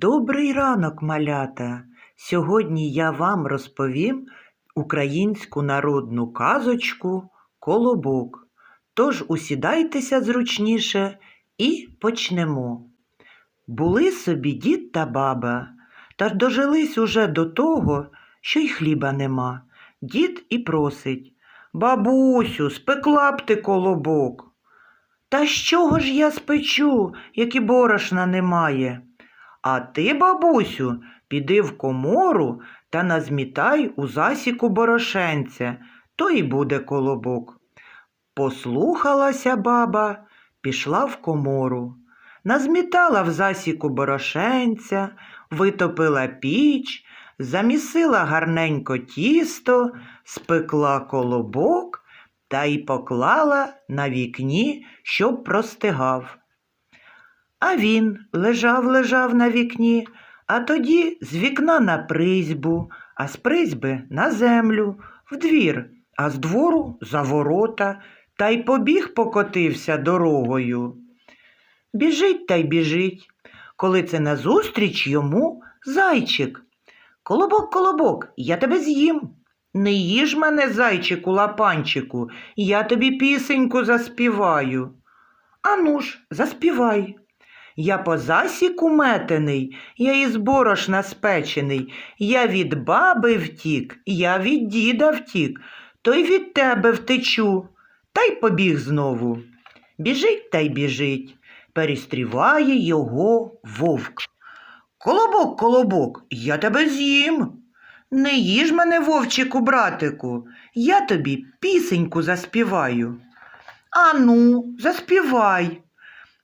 Добрий ранок, малята! Сьогодні я вам розповім українську народну казочку Колобок. Тож усідайтеся зручніше і почнемо. Були собі дід та баба, та дожились уже до того, що й хліба нема. Дід і просить Бабусю, спекла б ти колобок. Та з чого ж я спечу, як і борошна немає? А ти, бабусю, піди в комору та назмітай у засіку борошенця, то і буде колобок. Послухалася баба, пішла в комору, назмітала в засіку борошенця, витопила піч, замісила гарненько тісто, спекла колобок та й поклала на вікні, щоб простигав. А він лежав, лежав на вікні, а тоді з вікна на призьбу, а з призьби на землю, в двір, а з двору за ворота, та й побіг покотився дорогою. Біжить та й біжить, коли це назустріч йому зайчик. Колобок, колобок, я тебе з'їм. Не їж мене, зайчику лапанчику, я тобі пісеньку заспіваю. Ану ж, заспівай. Я по засіку метений, я із борошна спечений, я від баби втік, я від діда втік, то й від тебе втечу, та й побіг знову. Біжить та й біжить, перестріває його вовк. Колобок, колобок, я тебе з'їм. Не їж мене, вовчику, братику, я тобі пісеньку заспіваю. Ану, заспівай.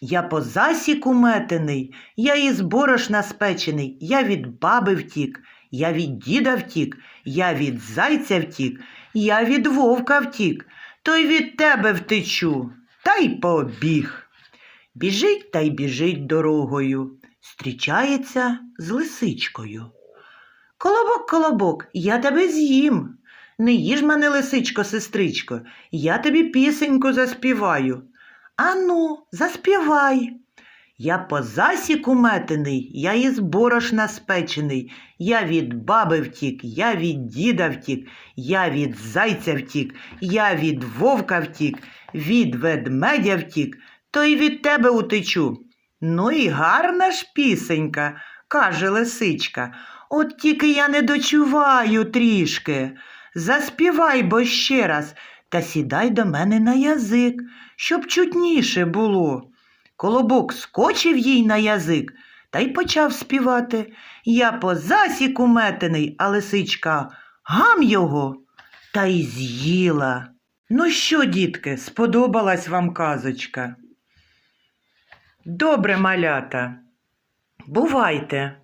Я по засіку метений, я із борошна спечений, я від баби втік, я від діда втік, я від зайця втік, я від вовка втік, то й від тебе втечу, та й побіг. Біжить та й біжить дорогою, зустрічається з лисичкою. Колобок, колобок, я тебе з'їм. Не їж мене, лисичко, сестричко, я тобі пісеньку заспіваю. Ану, заспівай. Я по засіку метений, я із борошна спечений, я від баби втік, я від діда втік, я від зайця втік, я від вовка втік, від ведмедя втік, то й від тебе утечу. Ну і гарна ж пісенька, каже лисичка. От тільки я не дочуваю трішки. Заспівай бо ще раз та сідай до мене на язик, щоб чутніше було. Колобок скочив їй на язик та й почав співати. Я по засіку метений, а лисичка гам його та й з'їла. Ну що, дітки, сподобалась вам казочка? Добре, малята. Бувайте.